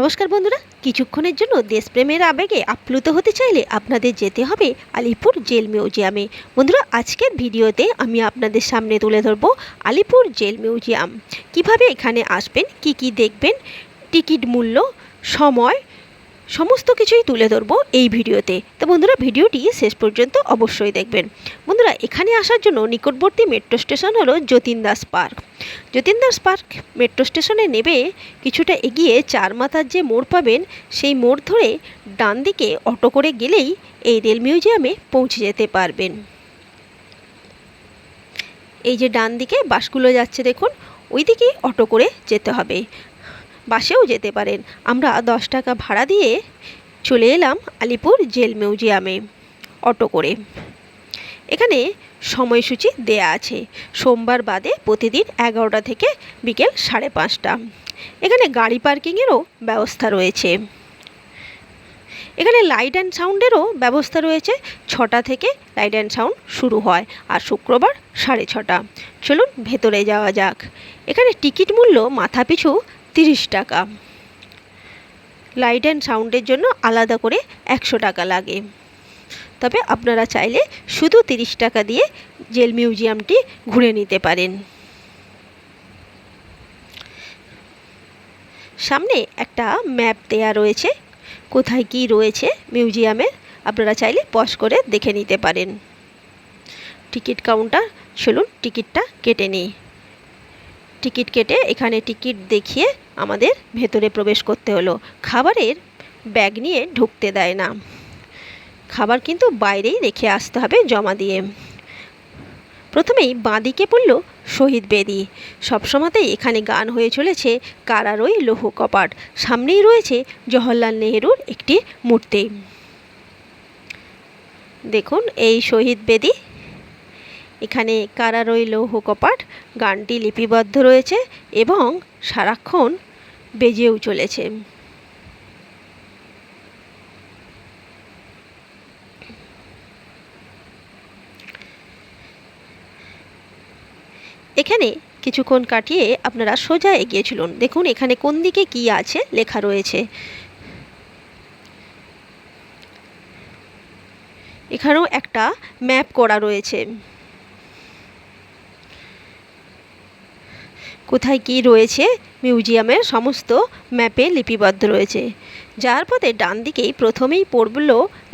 নমস্কার বন্ধুরা, কিছুক্ষণের জন্য দেশপ্রেমের আবেগে আপ্লুত হতে চাইলে আপনাদের যেতে হবে আলিপুর জেল মিউজিয়ামে। বন্ধুরা, আজকের ভিডিওতে আমি আপনাদের সামনে তুলে ধরবো আলিপুর জেল মিউজিয়াম। কীভাবে এখানে আসবেন, কি কি দেখবেন, টিকিট মূল্য, সময় সমস্ত কিছুই তুলে ধরবো এই ভিডিওতে। তো বন্ধুরা, ভিডিওটি শেষ পর্যন্ত অবশ্যই দেখবেন। বন্ধুরা, এখানে আসার জন্য নিকটবর্তী মেট্রো স্টেশন হলো Jatin Das park. Jatin Das park metro স্টেশনে নেবে কিছুটা এগিয়ে চার মাথার যে মোড় পাবেন, সেই মোড় ধরে ডান দিকে অটো করে গেলেই এই রেল মিউজিয়ামে পৌঁছে যেতে পারবেন। এই যে ডান দিকে বাসগুলো যাচ্ছে দেখুন ওই দিকেই অটো করে যেতে হবে। বাসেও যেতে পারেন। আমরা দশ টাকা ভাড়া দিয়ে চলে এলাম আলিপুর জেল মিউজিয়ামে অটো করে। এখানে সময়সূচি দেয়া আছে। সোমবার বাদে প্রতিদিন এগারোটা থেকে বিকেল সাড়ে পাঁচটা। এখানে গাড়ি পার্কিংয়েরও ব্যবস্থা রয়েছে। এখানে লাইট অ্যান্ড সাউন্ডেরও ব্যবস্থা রয়েছে। ছটা থেকে লাইট অ্যান্ড সাউন্ড শুরু হয় আর শুক্রবার সাড়ে ছটা। চলুন ভেতরে যাওয়া যাক। এখানে টিকিট মূল্য মাথাপিছু তিরিশ টাকা। লাইট অ্যান্ড সাউন্ডের জন্য আলাদা করে একশো টাকা লাগে। তবে আপনারা চাইলে শুধু তিরিশ টাকা দিয়ে জেল মিউজিয়ামটি ঘুরে নিতে পারেন। সামনে একটা ম্যাপ দেয়া রয়েছে। কোথায় কি রয়েছে মিউজিয়ামে, আপনারা চাইলে পজ করে দেখে নিতে পারেন। টিকিট কাউন্টার, চলুন টিকিটটা কেটে নিই। টিকিট কেটে এখানে টিকিট দেখিয়ে আমাদের ভেতরে প্রবেশ করতে হলো। খাবারের ব্যাগ নিয়ে ঢুকতে দেয় না। খাবার কিন্তু বাইরেই রেখে আসতে হবে জমা দিয়ে। প্রথমেই বাঁদিকে পড়ল শহীদ বেদি। সবসময়তেই এখানে গান হয়ে চলেছে কারারই লৌহ কপাট। সামনেই রয়েছে জওহরলাল নেহেরুর একটি মূর্তি। দেখুন, এই শহীদ বেদি এখানে কারারই লৌহ কপাট গানটি লিপিবদ্ধ রয়েছে এবং সারাক্ষণ বেজেও চলেছে। এখানে কিছুক্ষণ কাটিয়ে আপনারা সোজা এগিয়ে চলুন। দেখুন এখানে কোন দিকে কি আছে লেখা রয়েছে। এখানেও একটা ম্যাপ করা রয়েছে। কোথায় কি রয়েছে? মিউজিয়ামের সমস্ত ম্যাপে লিপিবদ্ধ রয়েছে। যার পথে ডান দিকেই প্রথমেই পড়ল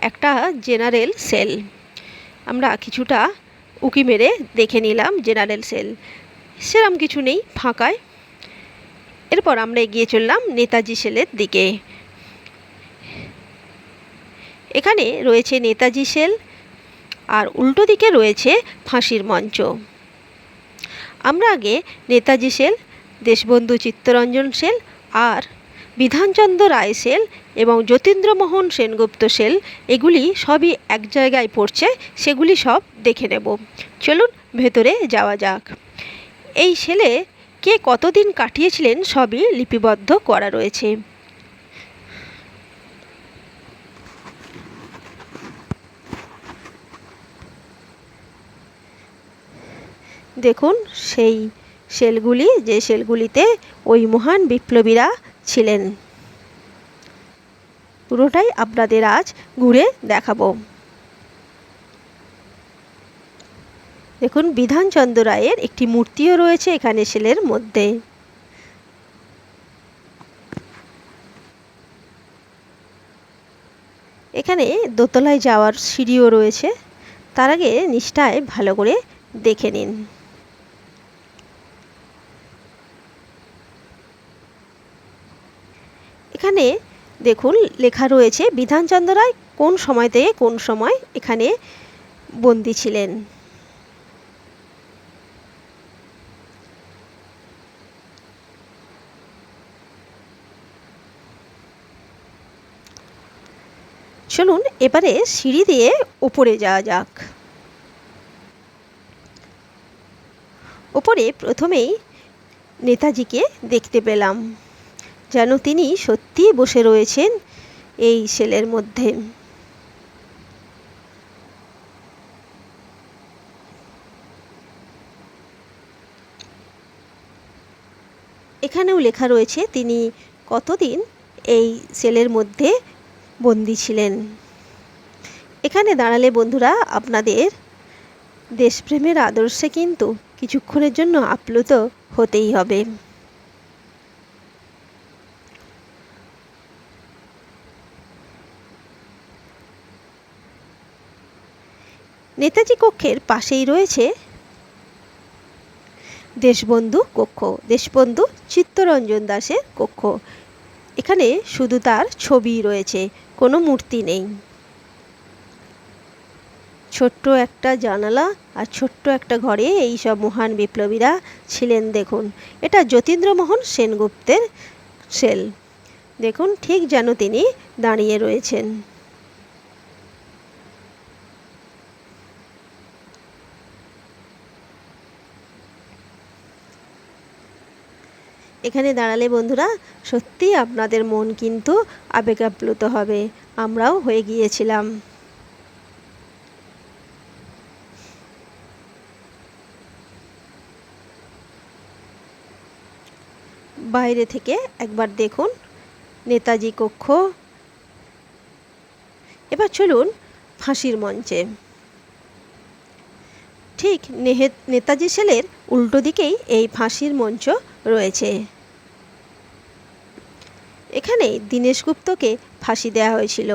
একটা জেনারেল সেল। আমরা কিছুটা উকি মেরে দেখে নিলাম জেনারেল সেল। সেরম কিছু নেই, ফাঁকায়। এরপর আমরা এগিয়ে চললাম নেতাজি সেলের দিকে। এখানে রয়েছে নেতাজি সেল, আর উল্টো দিকে রয়েছে ফাঁসির মঞ্চ। আমরা আগে নেতাজি সেল দেশবন্ধু চিত্তরঞ্জন সেল আর বিধানচন্দ্র রায় সেল এবং যতীন্দ্রমোহন সেনগুপ্ত সেল এগুলি সবই এক জায়গায় পড়ছে, সেগুলি সব দেখে নেব। চলুন ভেতরে যাওয়া যাক। এই সেলে কে কতদিন কাটিয়েছিলেন সবই লিপিবদ্ধ করা রয়েছে। দেখুন, সেই সেলগুলি যে সেলগুলিতে ওই মহান বিপ্লবীরা ছিলেন। পুরোটাই আপনাদের আজ ঘুরে দেখাবো। দেখুন, বিধানচন্দ্র রায়ের একটি মূর্তিও রয়েছে এখানে সেলের মধ্যে। এখানে দোতলায় যাওয়ার সিঁড়িও রয়েছে। তার আগে নিষ্ঠায় ভালো করে দেখে নিন। এখানে দেখুন লেখা রয়েছে, বিধানচন্দ্র রায় কোন সময় থেকে কোন সময় এখানে বন্দি ছিলেন? চলুন এবারে সিঁড়ি দিয়ে ওপরে যাওয়া যাক। ওপরে প্রথমেই নেতাজিকে দেখতে পেলাম। যেন তিনি সত্যিই বসে রয়েছেন এই সেলের মধ্যে। এখানেও লেখা রয়েছে, তিনি কতদিন এই সেলের মধ্যে বন্দি ছিলেন। এখানে দাঁড়ালে বন্ধুরা, আপনাদের দেশপ্রেমের আদর্শে কিন্তু কিছুক্ষণের জন্য আপ্লুত হতেই হবে। নেতাজি কক্ষের পাশেই রয়েছে দেশবন্ধু কক্ষ। দেশবন্ধু চিত্তরঞ্জন দাসের কক্ষ। এখানে শুধু তার ছবি রয়েছে, কোনো মূর্তি নেই। ছোট্ট একটা জানালা আর ছোট্ট একটা ঘরে এই সব মহান বিপ্লবীরা ছিলেন, দেখুন। এটা যতীন্দ্রমোহন সেনগুপ্তের সেল। দেখুন ঠিক যেন তিনি দাঁড়িয়ে রয়েছেন। এখানে দাঁড়ালে বন্ধুরা সত্যি আপনাদের মন কিন্তু আবেগাপ্লুত হবে। আমরাও হয়ে গিয়েছিলাম। বাইরে থেকে একবার দেখুন নেতাজি কক্ষ। এবার চলুন ফাঁসির মঞ্চে। ঠিক নেহে, নেতাজি সেলের উল্টো দিকেই এই ফাঁসির মঞ্চ রয়েছে। এখানে দীনেশ গুপ্তকে ফাঁসি দেওয়া হয়েছিল।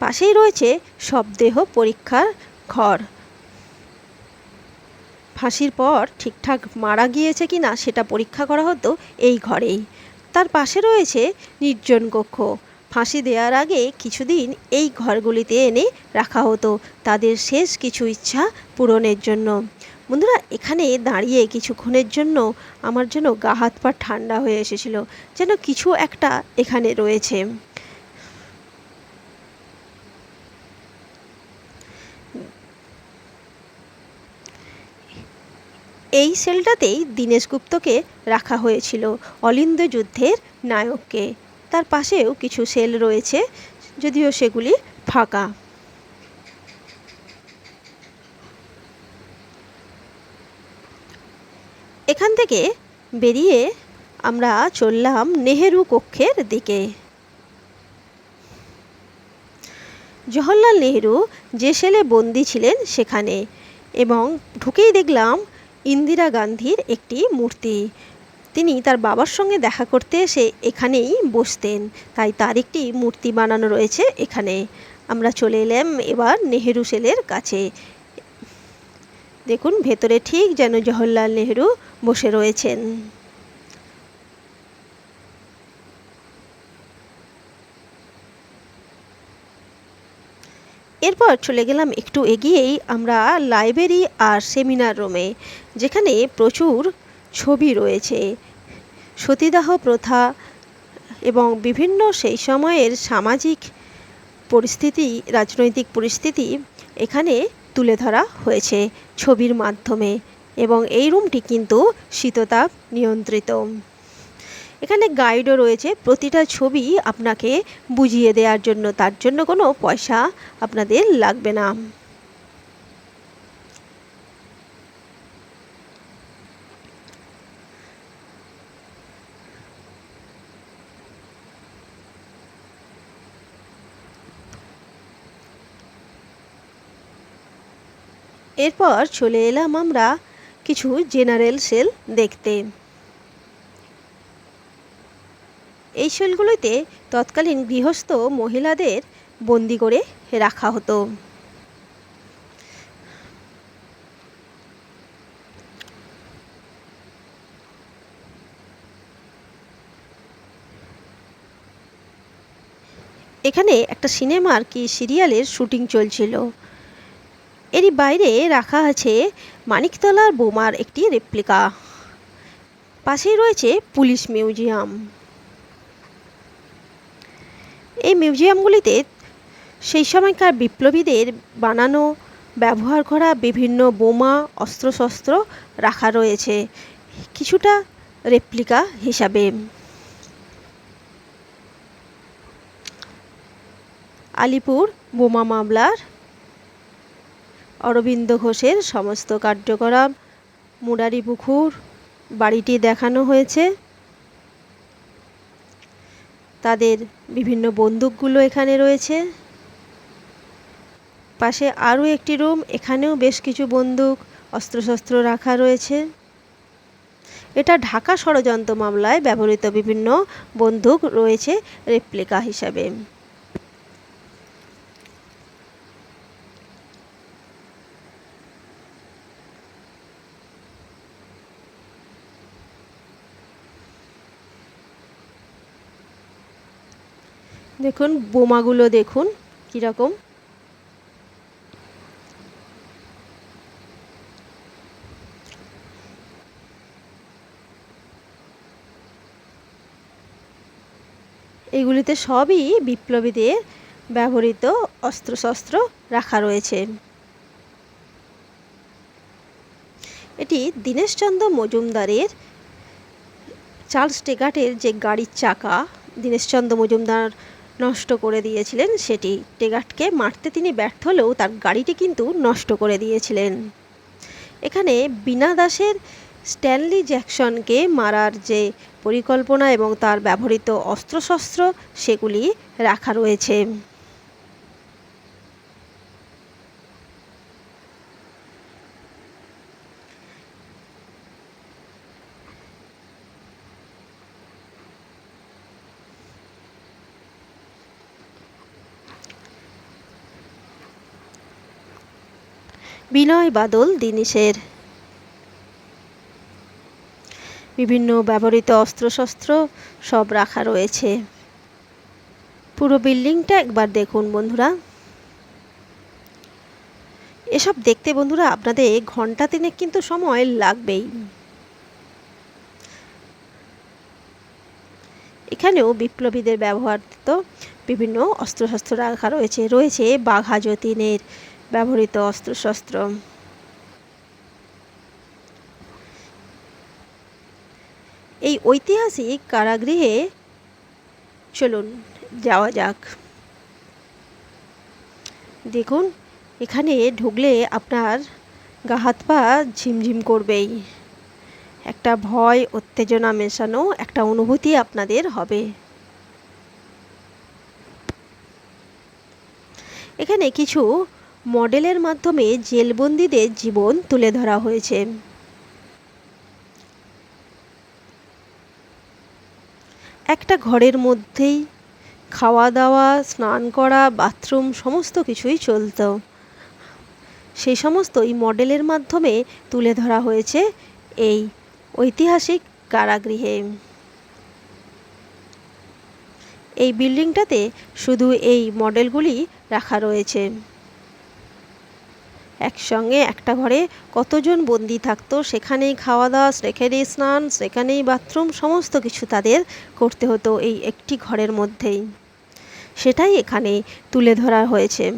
পাশেই রয়েছে শবদেহ পরীক্ষার ঘর। ফাঁসির পর ঠিকঠাক মারা গিয়েছে কি না সেটা পরীক্ষা করা হতো এই ঘরেই। তার পাশে রয়েছে নির্জন কক্ষ। ফাঁসি দেওয়ার আগে কিছুদিন এই ঘরগুলিতে এনে রাখা হতো। তাদের শেষ কিছু ইচ্ছা পূরণের জন্য। বন্ধুরা, এখানে দাঁড়িয়ে কিছুক্ষণের জন্য আমার যেন গা হাত পা ঠান্ডা হয়ে এসেছিল, যেন কিছু একটা এখানে রয়েছে। এই সেলটাতেই দীনেশ গুপ্তকে রাখা হয়েছিল, অলিন্দ যুদ্ধের নায়ককে। তার পাশেও কিছু সেল রয়েছে, যদিও সেগুলি ফাঁকা এখান থেকে বেরিয়ে আমরা চললাম নেহেরু কক্ষের দিকে। জওহরলাল নেহেরু যে সেলে বন্দি ছিলেন সেখানে এবং ঢুকেই দেখলাম ইন্দিরা গান্ধীর একটি মূর্তি। তিনি তার বাবার সঙ্গে দেখা করতে এসে এখানেই বসতেন। তাই তার একটি মূর্তি বানানো রয়েছে এখানে। আমরা চলে এলাম এবার নেহেরু সেলের কাছে। দেখুন, ভেতরে ঠিক যেন জওহরলাল নেহেরু বসে রয়েছেন। এরপর চলে গেলাম একটু এগিয়েই আমরা লাইব্রেরি আর সেমিনার রুমে, যেখানে প্রচুর ছবি রয়েছে। সতীদাহ প্রথা এবং বিভিন্ন সেই সময়ের সামাজিক পরিস্থিতি, রাজনৈতিক পরিস্থিতি এখানে তুলে ধরা হয়েছে ছবির মাধ্যমে এবং এই রুমটি কিন্তু শীততাপ নিয়ন্ত্রিত। এখানে গাইডও রয়েছে। প্রতিটা ছবি আপনাকে বুঝিয়ে দেওয়ার জন্য, তার জন্য কোনো পয়সা আপনাদের লাগবে না। এরপর চলে এলাম আমরা কিছু জেনারেল সেল দেখতে। এই সেলগুলোতে তৎকালীন গৃহস্থ মহিলাদের বন্দি করে রাখা হতো। এখানে একটা সিনেমার কি সিরিয়ালের শুটিং চলছিল। এরই বাইরে রাখা আছে মানিকতলার বোমার একটি রেপ্লিকা। পাশেই রয়েছে পুলিশ মিউজিয়াম। এই মিউজিয়ামগুলিতে সেই সময়কার বিপ্লবীদের বানানো, ব্যবহার করা বিভিন্ন বোমা, অস্ত্রশস্ত্র রাখা রয়েছে। কিছুটা রেপ্লিকা হিসাবে। আলিপুর বোমা মামলার অরবিন্দ ঘোষের সমস্ত কার্যকলাপ, মুরারি পুকুর, বাড়িটি দেখানো হয়েছে। তাদের বিভিন্ন বন্দুকগুলো এখানে রয়েছে। পাশে আরও একটি রুম, এখানেও বেশ কিছু বন্দুক, অস্ত্রশস্ত্র রাখা রয়েছে। এটা ঢাকা ষড়যন্ত্র মামলায় ব্যবহৃত বিভিন্ন বন্দুক রয়েছে রেপ্লিকা হিসাবে। দেখুন, বোমাগুলো দেখুন, কীরকম। এগুলিতে সবই বিপ্লবীদের ব্যবহৃত অস্ত্রশস্ত্র রাখা রয়েছে। এটি দীনেশচন্দ্র মজুমদারের, চার্লস টেগাটের যে গাড়ির চাকা, দীনেশচন্দ্র মজুমদার নষ্ট করে দিয়েছিলেন সেটি। টেগাটকে মারতে তিনি ব্যর্থ হলেও তার গাড়িটি কিন্তু নষ্ট করে দিয়েছিলেন। এখানে বিনা দাসের স্ট্যানলি জ্যাকসনকে মারার যে পরিকল্পনা এবং তার ব্যবহৃত অস্ত্রশস্ত্র, সেগুলি রাখা রয়েছে। বিনয় বাদল, দিনেশের। বিভিন্ন ব্যবহৃত অস্ত্রশস্ত্র সব রাখা রয়েছে। পুরো বিল্ডিংটা একবার দেখুন বন্ধুরা। এসব দেখতে বন্ধুরা আপনাদের ঘণ্টা তিনেক কিন্তু সময় লাগবেই। এখানেও বিপ্লবীদের ব্যবহৃত বিভিন্ন অস্ত্রশস্ত্র রাখা রয়েছে রয়েছে বাঘা যতীনের। ব্যবহৃত অস্ত্রশস্ত্র। এই ঐতিহাসিক কারাগৃহে চলুন যাওয়া যাক। দেখুন, এখানে ঢুকলে আপনার গা হাত পা ঝিমঝিম করবেই। একটা ভয়, উত্তেজনা মেশানো একটা অনুভূতি আপনাদের হবে। এখানে কিছু মডেলের মাধ্যমে জেলবন্দিদের জীবন তুলে ধরা হয়েছে। একটা ঘরের মধ্যেই খাওয়া দাওয়া স্নান করা, বাথরুম, সমস্ত কিছুই চলত। সেই সমস্তই মডেলের মাধ্যমে তুলে ধরা হয়েছে এই ঐতিহাসিক কারাগৃহে। এই বিল্ডিংটাতে শুধু এই মডেলগুলি রাখা রয়েছে। একসঙ্গে একটা ঘরে কতজন বন্দি থাকতো, সেখানেই খাওয়া দাওয়া সেখানেই স্নান, সেখানেই বাথরুম, সমস্ত কিছু তাদের করতে হতো এই একটি ঘরের মধ্যেই। সেটাই এখানে তুলে ধরা হয়েছে।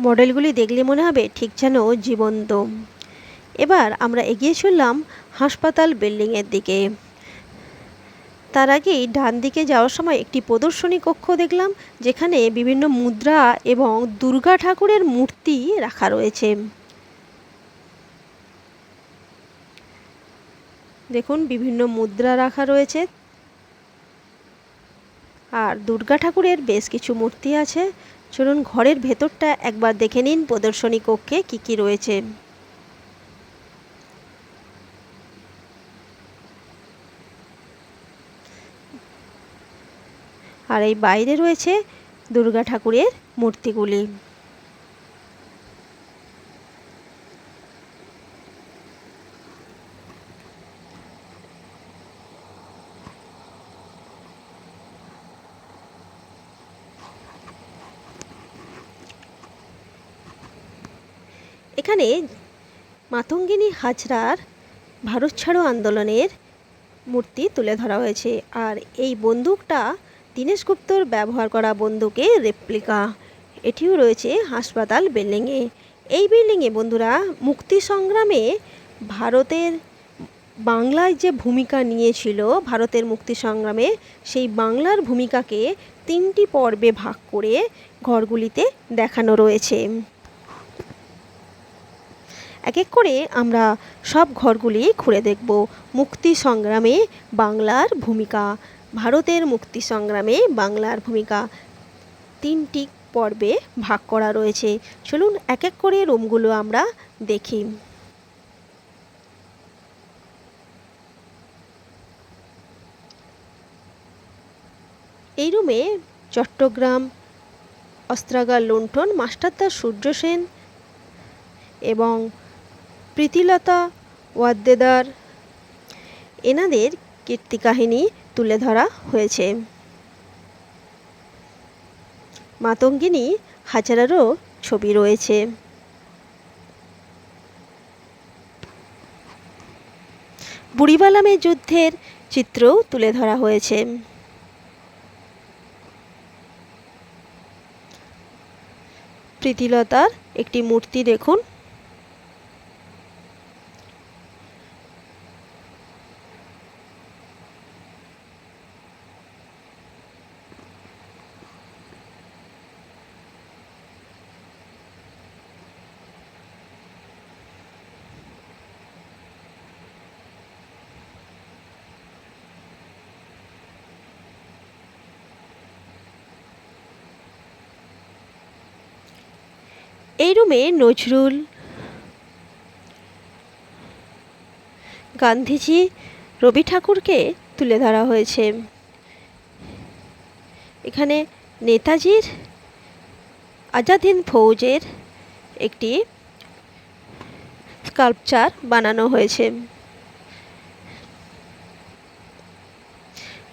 মডেলগুলি দেখলে মনে হবে ঠিক যেন জীবন্ত। এবার আমরা এগিয়ে চললাম হাসপাতাল বিল্ডিংয়ের দিকে। তার আগেই ডান দিকে যাওয়ার সময় একটি প্রদর্শনী কক্ষ দেখলাম, যেখানে বিভিন্ন মুদ্রা এবং দুর্গা ঠাকুরের মূর্তি রাখা রয়েছে। দেখুন, বিভিন্ন মুদ্রা রাখা রয়েছে। আর দুর্গা ঠাকুরের বেশ কিছু মূর্তি আছে। চলুন ঘরের ভেতরটা একবার দেখে নিন প্রদর্শনী কক্ষে কি কি রয়েছে। আর এই বাইরে রয়েছে দুর্গা ঠাকুরের মূর্তিগুলি। এখানে মাতঙ্গিনী হাজরার ভারত ছাড়ো আন্দোলনের মূর্তি তুলে ধরা হয়েছে। আর এই বন্দুকটা দীনেশ গুপ্তর ব্যবহার করা বন্দুকের রেপ্লিকা। এটিও রয়েছে হাসপাতাল বিল্ডিংয়ে। এই বিল্ডিংয়ে বন্ধুরা, মুক্তি সংগ্রামে ভারতের বাংলায় যে ভূমিকা নিয়েছিল, ভারতের মুক্তি সংগ্রামে সেই বাংলার ভূমিকাকে তিনটি পর্বে ভাগ করে ঘরগুলিতে দেখানো রয়েছে। এক এক করে আমরা সব ঘরগুলি ঘুরে দেখব। মুক্তি সংগ্রামে বাংলার ভূমিকা। ভারতের মুক্তি সংগ্রামে বাংলার ভূমিকা। তিনটি পর্বে ভাগ করা রয়েছে। চলুন এক এক করে রুমগুলো আমরা দেখি। এই রুমে চট্টগ্রাম, অস্ত্রাগার লুণ্ঠন, মাস্টারদা সূর্য সেন এবং প্রীতিলতা ওয়াদ্দেদার। এনাদের কীর্তিকাহিনী তুলে ধরা হয়েছে। মাতঙ্গিনী হাজারারও ছবি রয়েছে। বুড়িবালামের যুদ্ধের চিত্রও তুলে ধরা হয়েছে। প্রীতিলতার একটি মূর্তি দেখুন। এই রুমে নজরুল, গান্ধীজি, রবি ঠাকুরকে তুলে ধরা হয়েছে। এখানে নেতাজির আজাদ হিন্দ ফৌজের একটি স্কাল্পচার বানানো হয়েছে।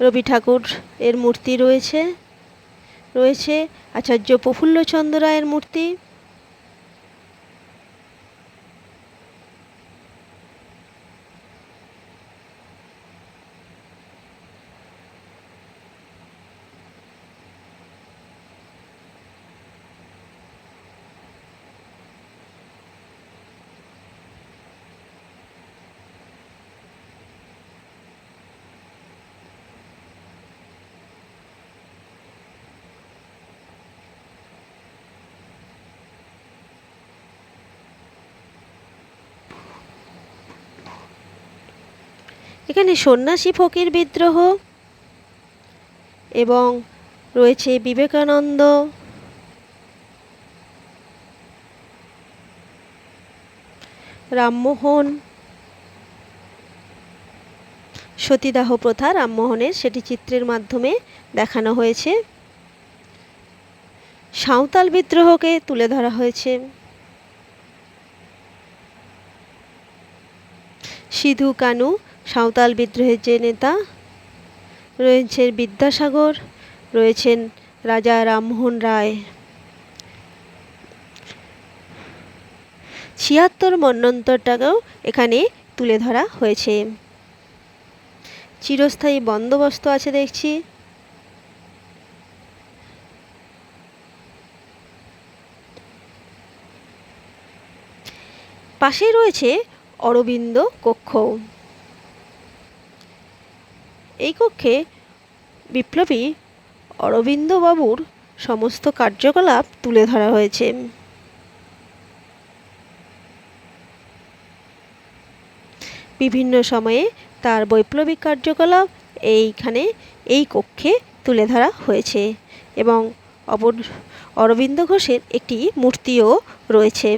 রবি ঠাকুর এর মূর্তি রয়েছে রয়েছে আচার্য প্রফুল্লচন্দ্র রায়ের মূর্তি। এখানে সন্ন্যাসী ফকির বিদ্রোহ এবং রয়েছে বিবেকানন্দ। রামমোহন, সতীদাহ প্রথা রামমোহনের, সেটি চিত্রের মাধ্যমে দেখানো হয়েছে। সাঁওতাল বিদ্রোহকে তুলে ধরা হয়েছে। সিধু কানু সাঁওতাল বিদ্রোহের যে নেতা রয়েছেন বিদ্যাসাগর, রয়েছেন রাজা রামমোহন রায়। ছিয়াত্তর মন্বন্তরটাকেও এখানে তুলে ধরা হয়েছে। চিরস্থায়ী বন্দোবস্ত আছে দেখছি। পাশেই রয়েছে অরবিন্দ কক্ষ এই কক্ষে বিপ্লবী অরবিন্দবাবুর সমস্ত কার্যকলাপ তুলে ধরা হয়েছে। বিভিন্ন সময়ে তার বৈপ্লবিক কার্যকলাপ এইখানে, এই কক্ষে তুলে ধরা হয়েছে এবং অপর অরবিন্দ ঘোষের একটি মূর্তিও রয়েছে।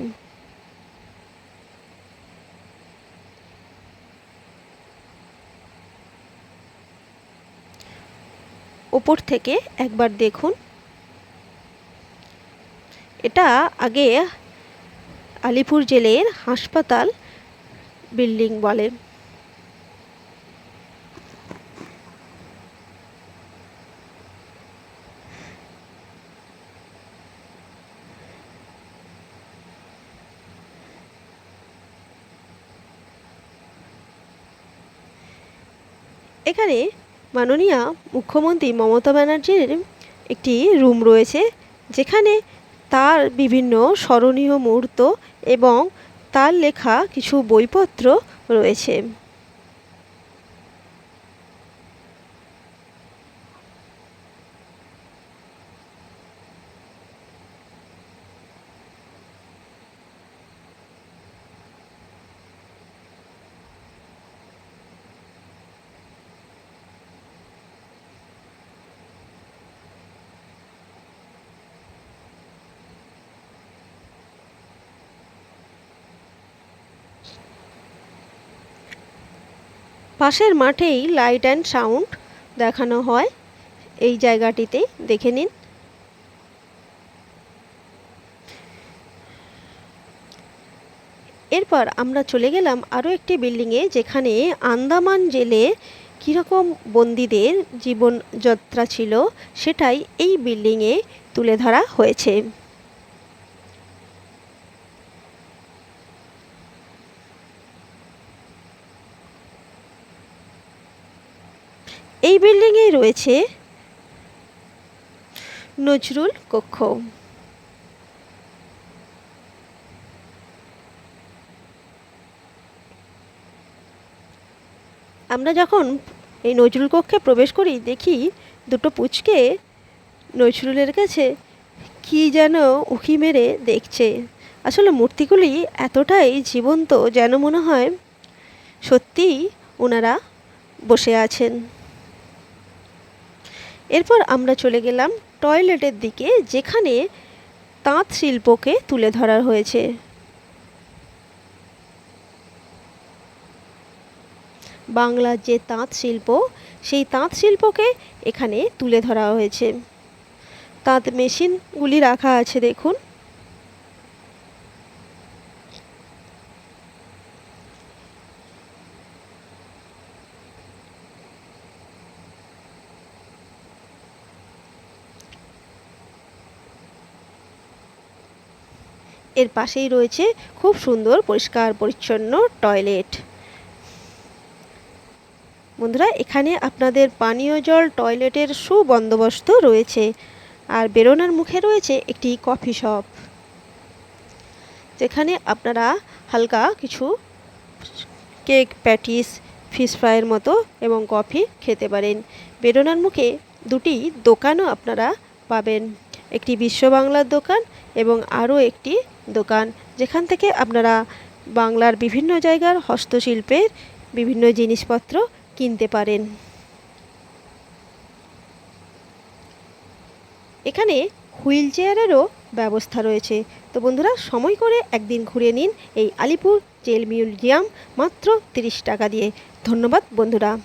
ওপর থেকে একবার দেখুন। এটা আগে আলিপুর জেলের হাসপাতাল বিল্ডিং বলে। এখানে মাননীয়া মুখ্যমন্ত্রী মমতা ব্যানার্জির একটি রুম রয়েছে, যেখানে তার বিভিন্ন স্মরণীয় মুহূর্ত এবং তার লেখা কিছু বইপত্র রয়েছে। পাশের মাঠেই লাইট অ্যান্ড সাউন্ড দেখানো হয়। এই জায়গাটিতে দেখে নিন। এরপর আমরা চলে গেলাম আরও একটি বিল্ডিংয়ে, যেখানে আন্দামান জেলে কীরকম বন্দীদের জীবনযাত্রা ছিল, সেটাই এই বিল্ডিংয়ে তুলে ধরা হয়েছে। এই বিল্ডিংয়ে রয়েছে নজরুল কক্ষ। আমরা যখন এই নজরুল কক্ষে প্রবেশ করি, দেখি দুটো পুচকে নজরুলের কাছে কি যেন উকি মেরে দেখছে। আসলে মূর্তিগুলি এতটাই জীবন্ত যেন মনে হয় সত্যিই ওনারা বসে আছেন। এরপর আমরা চলে গেলাম টয়লেটের দিকে, যেখানে তাঁত শিল্পকে তুলে ধরা হয়েছে। বাংলার যে তাঁত শিল্প, সেই তাঁত শিল্পকে এখানে তুলে ধরা হয়েছে। তাঁত মেশিনগুলি রাখা আছে, দেখুন। এর পাশেই রয়েছে খুব সুন্দর, পরিষ্কার, পরিচ্ছন্ন টয়লেট। বন্ধুরা, এখানে আপনাদের পানীয় জল টয়লেটের সুবন্দোবস্ত রয়েছে আর বেরোনার মুখে রয়েছে একটি কফি শপ। যেখানে আপনারা হালকা কিছু কেক, প্যাটিস, ফিশ ফ্রাইয়ের মতো এবং কফি খেতে পারেন। বেরোনার মুখে দুটি দোকানও আপনারা পাবেন। একটি বিশ্ব বাংলার দোকান এবং আরও একটি দোকান যেখান থেকে আপনারা বাংলার বিভিন্ন জায়গার হস্তশিল্পের বিভিন্ন জিনিসপত্র কিনতে পারেন। এখানে হুইল চেয়ারেরও ব্যবস্থা রয়েছে। তো বন্ধুরা, সময় করে একদিন ঘুরে নিন এই আলিপুর জেল মিউজিয়াম মাত্র তিরিশ টাকা দিয়ে। ধন্যবাদ বন্ধুরা।